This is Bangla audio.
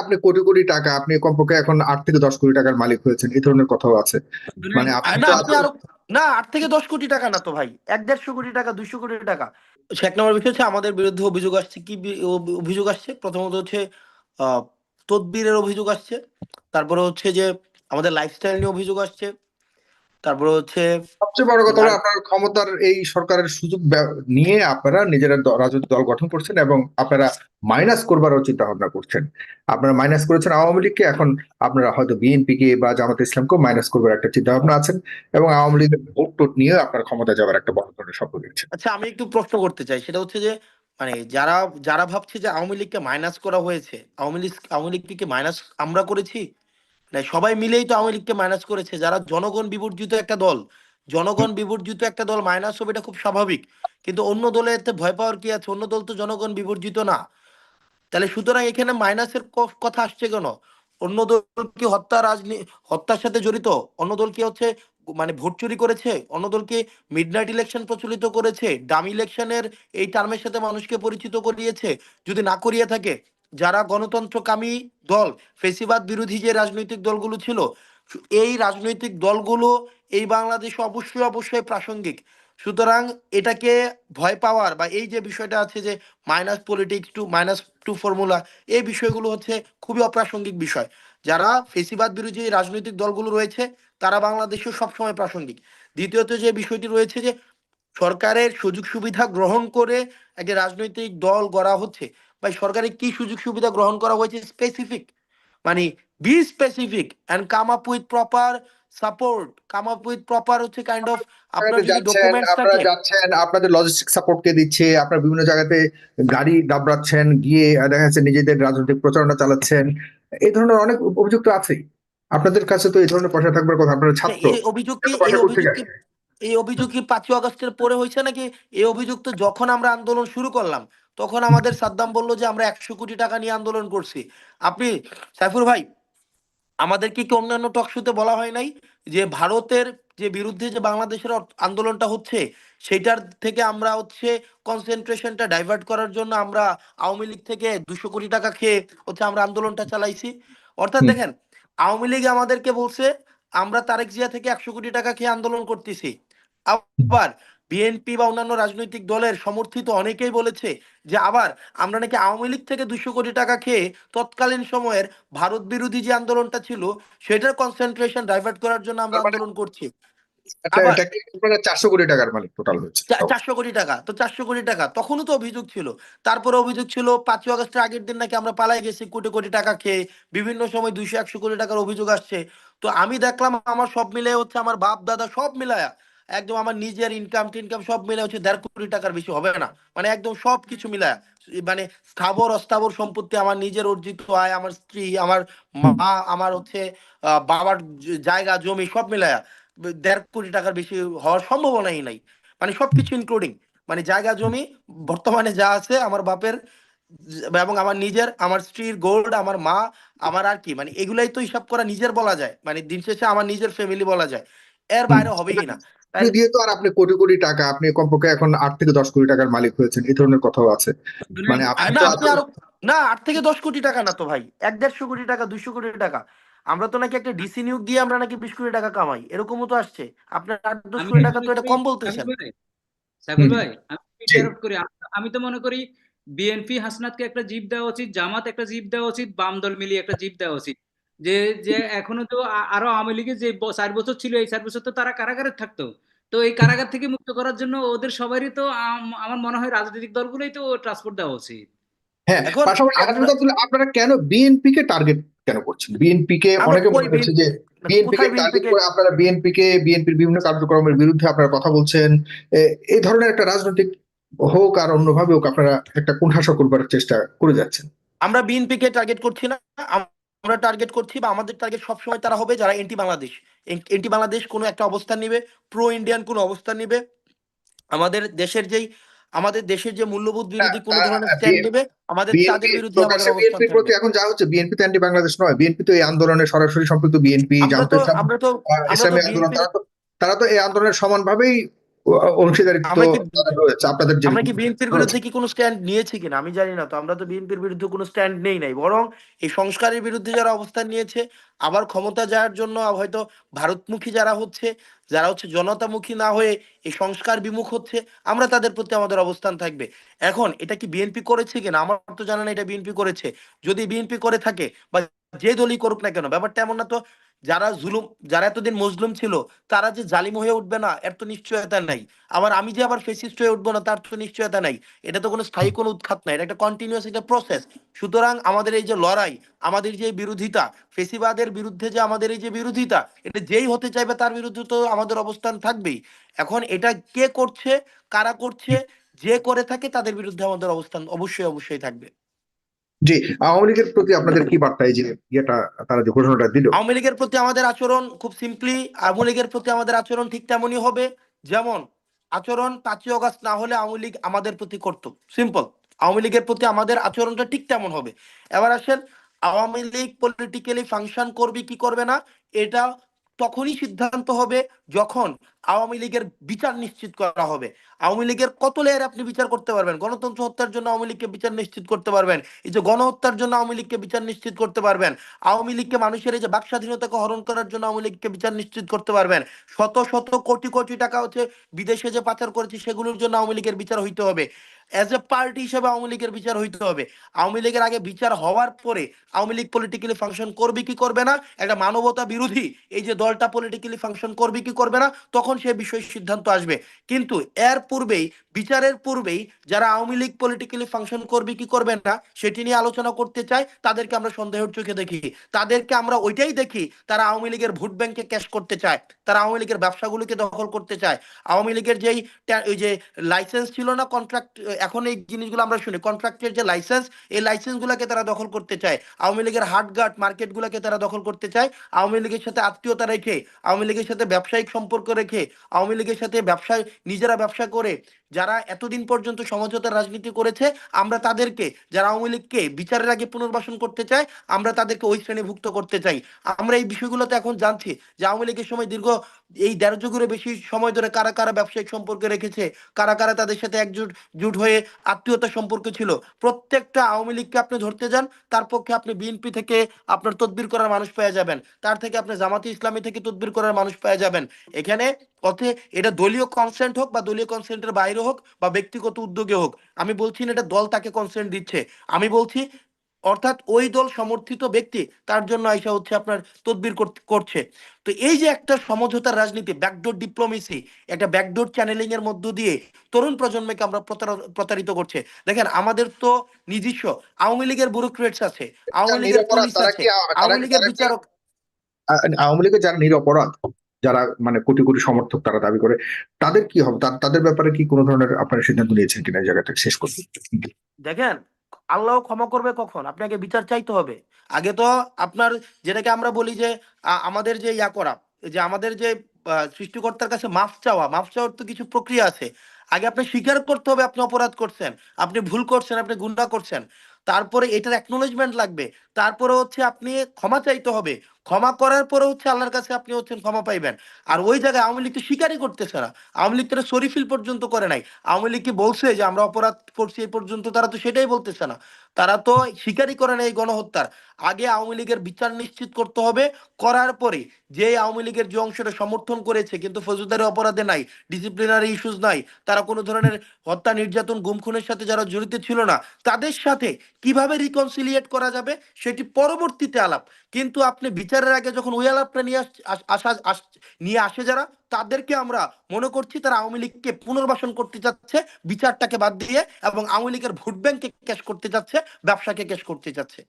আপনি কোটি কোটি টাকা আপনি কমপক্ষে এখন আট থেকে দশ কোটি টাকার মালিক হয়েছেন এই ধরনের কথাও আছে। মানে না আট থেকে দশ কোটি টাকা না তো ভাই এক দেড়শো কোটি টাকা দুইশো কোটি টাকা। এক নম্বর বিষয় হচ্ছে আমাদের বিরুদ্ধে অভিযোগ আসছে কি অভিযোগ আসছে? প্রথমত হচ্ছে আহ তদবিরের অভিযোগ আসছে। তারপরে হচ্ছে যে আমাদের লাইফস্টাইল নিয়ে অভিযোগ আসছে। তারপরে হচ্ছে সবচেয়ে বড় কথা হলো আপনার ক্ষমতার এই সরকারের সুযোগ নিয়ে আপনারা নিজেরা রাজনৈতিক দল গঠন করছেন এবং আপনারা মাইনাস করবারও চিন্তা ভাবনা করছেন। আপনারা মাইনাস করেছেন আওয়ামী লীগকে এখন আপনারা হয়তো বিএনপি কে বা জামাত ইসলামকেও মাইনাস করবার একটা চিন্তা ভাবনা আছেন এবং আওয়ামী লীগের ভোট টোট নিয়ে আপনার ক্ষমতা যাওয়ার একটা বড় ধরনের স্বপ্ন দেখছেন। আচ্ছা আমি একটু প্রশ্ন করতে চাই সেটা হচ্ছে যে মানে যারা যারা ভাবছে যে আওয়ামী লীগকে মাইনাস করা হয়েছে আওয়ামী লীগ আওয়ামী লীগকে মাইনাস আমরা করেছি? না সবাই মিলেই তো আওয়ামী লীগকে মাইনাস করেছে। যারা জনগণ বিবর্জিত একটা দল জনগণ বিবর্জিত একটা দল মাইনাস হবে এটা খুব স্বাভাবিক। কিন্তু অন্য দলে এতে ভয় পাওয়ার কি আছে? অন্য দল তো জনগণ বিবর্জিত না। তাহলে সুতরাং এখানে মাইনাসের কথা আসছে কেন? অন্য দল কি হত্যা রাজনীতি হত্যার সাথে জড়িত? অন্য দল কি হচ্ছে মানে ভোট চুরি করেছে? অন্য দল কি মিডনাইট ইলেকশন প্রচলিত করেছে? ডাম ইলেকশনের এই টার্মের সাথে মানুষকে পরিচিত করিয়েছে? যদি না করিয়ে থাকে যারা গণতন্ত্রকামী দল, ফেসিবাদ বিরোধী যে রাজনৈতিক দলগুলো ছিল, এই রাজনৈতিক দলগুলো এই বাংলাদেশে অবশ্যই অবশ্যই প্রাসঙ্গিক। সুতরাং এটাকে ভয় পাওয়ার বা এই যে বিষয়টা আছে যে minus politics two minus two formula এই বিষয়গুলো হচ্ছে খুবই অপ্রাসঙ্গিক বিষয়। যারা ফেসিবাদ বিরোধী রাজনৈতিক দলগুলো রয়েছে, তারা বাংলাদেশে সবসময় প্রাসঙ্গিক। দ্বিতীয়ত যে বিষয়টি রয়েছে যে সরকারের সুযোগ সুবিধা গ্রহণ করে একটা রাজনৈতিক দল গড়া হচ্ছে বা সরকারের কি সুযোগ সুবিধা গ্রহণ করা হয়েছে? স্পেসিফিক মানে be specific and come up with proper support come up with proper হচ্ছে কাইন্ড অফ আপনারা যাচ্ছেন ডকুমেন্টস আপনারা যাচ্ছেন আপনাদের লজিস্টিক সাপোর্ট কে দিচ্ছে আপনারা বিভিন্ন জায়গাতে গাড়ি দাবড়াচ্ছেন গিয়ে দেখা যাচ্ছে নিজেদের রাজনৈতিক প্রচারণা চালাচ্ছেন। এই ধরনের অনেক অভিযোগ তো আছেই আপনাদের কাছে তো এই ধরনের পয়সা থাকবার কথা আপনারা ছাত্র। এই অভিযোগ কি এই অভিযোগ কি এই অভিযোগ কি পাঁচই আগস্টের পরে হয়েছে নাকি? এই অভিযোগ তো যখন আমরা আন্দোলন শুরু করলাম তখন আমাদের সাদ্দাম বলল যে আমরা একশো কোটি টাকা নিয়ে আন্দোলন করছি। আপনি সাইফুর ভাই আমাদেরকে কি অন্যান্য টক শোতে বলা হয় নাই যে ভারতের যে বিরুদ্ধে যে বাংলাদেশের আন্দোলনটা হচ্ছে সেটার থেকে আমরা হচ্ছে কনসেন্ট্রেশনটা ডাইভার্ট করার জন্য আমরা আওয়ামী লীগ থেকে দুশো কোটি টাকা খেয়ে হচ্ছে আমরা আন্দোলনটা চালাইছি। অর্থাৎ দেখেন আওয়ামী লীগ আমাদেরকে বলছে আমরা তারেক জিয়া থেকে একশো কোটি টাকা খেয়ে আন্দোলন করতেছি। আবার বিএনপি বা অন্যান্য রাজনৈতিক দলের সমর্থিত অনেকেই বলেছে যে আবার আমরা নাকি আওয়ামী লীগ থেকে দুশো কোটি টাকা খেয়ে তৎকালীন সময়ের ভারত বিরোধী যে আন্দোলনটা ছিল সেটার কনসেন্ট্রেশন ডাইভার্ট করার জন্য আমরা মানে- আন্দোলন করছি। চারশো কোটি টাকার মালিক টোটাল হচ্ছে চারশো কোটি টাকা তো চারশো কোটি টাকা তখনও তো অভিযোগ ছিল। তারপরে অভিযোগ ছিল পাঁচই আগস্টের আগের দিন নাকি আমরা পালাই গেছি কোটি কোটি টাকা খেয়ে বিভিন্ন সময় দুইশো একশো কোটি টাকার অভিযোগ আসছে। তো আমি দেখলাম আমার সব মিলে হচ্ছে আমার বাপ দাদা সব মিলায়া একদম আমার নিজের ইনকাম টিনকাম সব মিলে হচ্ছে দেড় কোটি টাকার বেশি হবে না। মানে একদম সব কিছু মিলায়া। মানে স্থাবর অস্থাবর সম্পত্তি, আমার নিজের অর্জিত আয়, আমার স্ত্রী, আমার মা, আমার হচ্ছে বাবার জায়গা, জমি সব মিলায়া দেড় কোটি টাকার বেশি হওয়ার সম্ভাবনাই নাই। মানে সবকিছু ইনক্লুডিং মানে জায়গা, জমি, বর্তমানে যা আছে আমার বাপের, এবং আমার নিজের, আমার স্ত্রীর, গোল্ড, আমার মা, আমার আর কি মানে এগুলাই তো হিসাব করা নিজের বলা যায়। মানে দিন শেষে আমার নিজের ফ্যামিলি বলা যায়। এর বাইরে হবেই না। দিয়ে তো আর আপনি কোটি কোটি টাকা আপনি কমপক্ষে এখন আট থেকে দশ কোটি টাকার মালিক হয়েছেন এই ধরনের কথাও আছে। মানে না আট থেকে দশ কোটি টাকা না তো ভাই এক দেড়শো কোটি টাকা দুইশো কোটি টাকা। আমরা তো নাকি একটা ডিসি নিয়োগ দিয়ে আমরা নাকি বিশ কোটি টাকা কামাই এরকমও তো আসছে। আপনার আট দশ আমি কোটি টাকা তো মনে এটা করি- কম বলতেছেন। সাইফুল ভাই, আমি করি আমি তো মনে করি বিএনপি হাসনাতকে একটা জিপ দেওয়া উচিত জামাত একটা জিপ দেওয়া উচিত বাম দল মিলিয়ে একটা জিপ দেওয়া উচিত। যে যে এখনও তো আরও আওয়ামী লীগের যে চার বছর ছিল এই চার বছর তো তারা কারাগারে থাকতো। তো এই কারাগার থেকে মুক্ত করার জন্য ওদের সবারই তো আমার মনে হয় রাজনৈতিক দলগুলোই তো ট্রান্সপোর্ট দেওয়া উচিত। হ্যাঁ আপনারা কেন বিএনপি কে টার্গেট কেন করছেন? বিএনপি কে অনেকে মনে করছে যে বিএনপি কে টার্গেট করে আপনারা বিএনপি কে বিএনপির বিভিন্ন কার্যক্রমের বিরুদ্ধে আপনারা কথা বলছেন। এই ধরনের একটা রাজনৈতিক হোক আর অন্যভাবে হোক আপনারা একটা কুণ্ঠাসা করবার চেষ্টা করে যাচ্ছেন। আমরা বিএনপি কে টার্গেট করছি না আমরা টার্গেট করছি বা আমাদের টার্গেট সবসময় তারা হবে যারা এন্টি বাংলাদেশ এন্টি বাংলাদেশ কোনো একটা অবস্থান নিবে প্রো ইন্ডিয়ান কোনো অবস্থান নিবে। আমাদের দেশের যেই আমাদের দেশের যে মূল্যবোধ বিরোধী কোন ধরনের স্ট্যান্ড নেবে আমাদের তাদের বিরুদ্ধে আমাদের বিএনপির প্রতি এখন যা হচ্ছে বিএনপি তো অ্যান্টি বাংলাদেশ নয় বিএনপি তো এই আন্দোলনে সরাসরি সম্পৃক্ত বিএনপি জামাত আমরা তো আমরা তো ইসলামী আন্দোলন তারা তো তারা তো এই আন্দোলনের সমানভাবেই অংশীদারিত্ব আমরা রয়েছে আপনাদের আমরা কি বিএনপির বিরুদ্ধে কি কোনো স্ট্যান্ড নিয়েছি কিনা? আমি জানি না তো আমরা তো বিএনপির বিরুদ্ধে কোনো স্ট্যান্ড নেই নাই। বরং এই সংস্কারের বিরুদ্ধে যারা অবস্থান নিয়েছে আবার ক্ষমতা যাওয়ার জন্য হয়তো ভারতমুখী যারা হচ্ছে যারা হচ্ছে জনতামুখী না হয়ে এই সংস্কার বিমুখ হচ্ছে আমরা তাদের প্রতি আমাদের অবস্থান থাকবে। এখন এটা কি বিএনপি করেছে কিনা? আমার তো জানা না এটা বিএনপি করেছে। যদি বিএনপি করে থাকে বা যে দলই করুক না কেন ব্যাপারটা এমন না তো যারা জুলুম, যারা এতদিন মজলুম ছিল, তারা যে জালিম হয়ে উঠবে না, এর তো নিশ্চয়তা নাই। আবার আমি যে আবার ফেসিস্ট হয়ে উঠবো না, তার তো নিশ্চয়তা নাই। এটা তো কোনো স্থায়ী কোনো উৎখাত নাই, এটা একটা কন্টিনিউয়াস একটা প্রসেস সুতরাং আমাদের এই যে লড়াই, আমাদের যে বিরোধিতা, ফেসিবাদের বিরুদ্ধে যে আমাদের এই যে বিরোধিতা, এটা যেই হতে চাইবে তার বিরুদ্ধে তো আমাদের অবস্থান থাকবেই। এখন এটা কে করছে, কারা করছে, যে করে থাকে তাদের বিরুদ্ধে আমাদের অবস্থান অবশ্যই অবশ্যই থাকবে। জি, আওয়ামী লীগের প্রতি আপনাদের কি বার্তা যে ইয়েটা, তারা যে ঘোষণাটা দিল? আওয়ামী লীগের প্রতি আমাদের আচরণ খুব সিম্পলি আওয়ামী লীগের প্রতি আমাদের আচরণ ঠিক তেমনই হবে। যেমন, আচরণ পাঁচই অগাস্ট না হলে আওয়ামী লীগ আমাদের প্রতি করত। সিম্পল আওয়ামী লীগের প্রতি আমাদের আচরণটা ঠিক তেমন হবে। এবার আসেন, আওয়ামী লীগ পলিটিক্যালি ফাংশন করবে কি করবে না, এটা তখনই সিদ্ধান্ত হবে যখন আওয়ামী লীগের বিচার নিশ্চিত করা হবে। আওয়ামী লীগের কত লেয়ারে আপনি বিচার করতে পারবেন? গণতন্ত্র হত্যার জন্য আওয়ামী লীগকে বিচার নিশ্চিত করতে পারবেন। এই যে গণহত্যার জন্য আওয়ামী লীগকে বিচার নিশ্চিত করতে পারবেন। আওয়ামী লীগকে মানুষের এই যে বাক স্বাধীনতাকে হরণ করার জন্য আওয়ামী লীগকে বিচার নিশ্চিত করতে পারবেন। শত শত কোটি কোটি টাকা হচ্ছে বিদেশে যে পাচার করেছে, সেগুলোর জন্য আওয়ামী লীগের বিচার হইতে হবে। অ্যাজ এ পার্টি হিসেবে আওয়ামী লীগের বিচার হইতে হবে। আওয়ামী লীগের আগে বিচার হওয়ার পরে আওয়ামী লীগ পলিটিক্যালি ফাংশন করবে কি করবে না? একটা মানবতা বিরোধী এই যে দলটা পলিটিক্যালি ফাংশন করবে কি করবে না? তখন সে বিষয়ে সিদ্ধান্ত আসবে। কিন্তু এর পূর্বেই, বিচারের পূর্বেই যারা আওয়ামী লীগ পলিটিক্যালি ফাংশন করবে কি করবে না, সেটি নিয়ে আলোচনা করতে চায়, তাদেরকে আমরা সন্দেহের চোখে দেখি। তাদেরকে আমরা ওইটাই দেখি, তারা আওয়ামী লীগের ভোট ব্যাংকে ক্যাশ করতে চায়, তারা আওয়ামী লীগের ব্যবসাগুলোকে দখল করতে চায়। আওয়ামী লীগের যেই ওই যে লাইসেন্স ছিল না কন্ট্রাক্ট এখন এই জিনিসগুলো আমরা শুনি। কন্ট্রাক্টের যে লাইসেন্স এই লাইসেন্সগুলোকে তারা দখল করতে চায়। আওয়ামী লীগের হাটঘাট মার্কেটগুলোকে তারা দখল করতে চায়। আওয়ামী লীগের সাথে আত্মীয়তা রেখে, আওয়ামী লীগের সাথে ব্যবসায়িক সম্পর্ক রেখে, আওয়ামী লীগের সাথে ব্যবসায়, নিজেরা ব্যবসা করে যারা এতদিন পর্যন্ত সমঝোতার রাজনীতি করেছে, আমরা তাদেরকে, যারা আওয়ামী লীগকে বিচারের আগে পুনর্বাসন করতে চাই আমরা তাদেরকে ওই শ্রেণীভুক্ত করতে চাই। আমরা এই বিষয়গুলোতে এখন জানছি যে আওয়ামী লীগের সময় দীর্ঘ, এই দেড় যুগেরও বেশি সময় ধরে কারা কারা ব্যবসায়িক সম্পর্কে রেখেছে, কারা কারা তাদের সাথে একজোট, জুট হয়ে আত্মীয়তা সম্পর্ক ছিল। প্রত্যেকটা আওয়ামী লীগকে আপনি ধরতে যান, তার পক্ষে আপনি বিএনপি থেকে আপনার তদবির করার মানুষ পেয়ে যাবেন, তার থেকে আপনি জামাতি ইসলামী থেকে তদবির করার মানুষ পেয়ে যাবেন। এখানে অথে এটা দলীয় কনসেন্ট হোক বা দলীয় কনসেন্টের বাইরে হোক বা ব্যক্তিগত উদ্যোগে হোক আমি বলছি না এটা দল তাকে কনসেন্ট দিচ্ছে আমি বলছি অর্থাৎ ওই দল সমর্থিত ব্যক্তি তার জন্য আইসা হচ্ছে আপনার তদবির করছে। তো এই যে একটা সমঝোতার রাজনীতি ব্যাকডোর ডিপ্লোমেসি একটা ব্যাকডোর চ্যানেলিং এর মধ্য দিয়ে তরুণ প্রজন্মকে আমরা প্রতার- প্রতারিত করছে। দেখেন আমাদের তো নিজস্ব আওয়ামী লীগের ব্যুরোক্রেটস আছে আওয়ামী লীগের পুলিশ আছে আওয়ামী লীগের বিচারক আওয়ামী লীগের যারা নিরপরাধ যারা মানে কোটি কোটি সমর্থক তারা দাবি করে, তাদের কি হবে? তাদের ব্যাপারে কি কোনো ধরনের আপনারা সিদ্ধান্ত নিয়েছেন কিনা জায়গাটা শেষ করতে দেখেন, আল্লাহ ক্ষমা করবে কখন? আপনাকে বিচার চাইতে হবে। আগে তো আপনার, যেটাকে আমরা বলি যে আমাদের যে ইয়া করা, যে আমাদের যে সৃষ্টিকর্তার কাছে মাফ চাওয়া, মাফ চাওয়ার তো কিছু প্রক্রিয়া আছে। আগে আপনি স্বীকার করতে হবে আপনি অপরাধ করছেন, আপনি ভুল করছেন, আপনি গুন্ডা করছেন। তারপরে এটার অ্যাকনোলেজমেন্ট লাগবে। তারপরে হচ্ছে আপনি ক্ষমা চাইতে হবে। ক্ষমা করার পরে হচ্ছে আল্লাহর কাছে আপনি হচ্ছেন ক্ষমা পাইবেন। আর ওই জায়গায় আওয়ামী লীগ তো স্বীকারই করতেছে না আওয়ামী লীগ তারা শরীফিল পর্যন্ত করে নাই। আওয়ামী লীগ কি বলছে যে আমরা অপরাধ করছি এই পর্যন্ত তারা তো সেটাই বলতেছে না তারা তো স্বীকারই করে না এই গণহত্যার। আগে আওয়ামী লীগের বিচার নিশ্চিত করতে হবে। করার পরে যে আওয়ামী লীগের যে অংশটা সমর্থন করেছে, কিন্তু ফৌজদারি অপরাধে নাই ডিসিপ্লিনারি ইস্যুস নাই, তারা কোনো ধরনের হত্যা, নির্যাতন, গুম খুনের সাথে যারা জড়িত ছিল না, তাদের সাথে কীভাবে রিকনসিলিয়েট করা যাবে সেটি পরবর্তীতে আলাপ। কিন্তু আপনি বিচারের আগে যখন ওই আলাপটা নিয়ে আস- নিয়ে আসে যারা, তাদেরকে আমরা মনে করছি তারা আওয়ামী লীগকে পুনর্বাসন করতে চাচ্ছে, বিচারটাকে বাদ দিয়ে এবং আওয়ামী লীগের ভোট ব্যাংকে ক্যাশ করতে চাচ্ছে, ব্যবসাকে ক্যাশ করতে চাচ্ছে।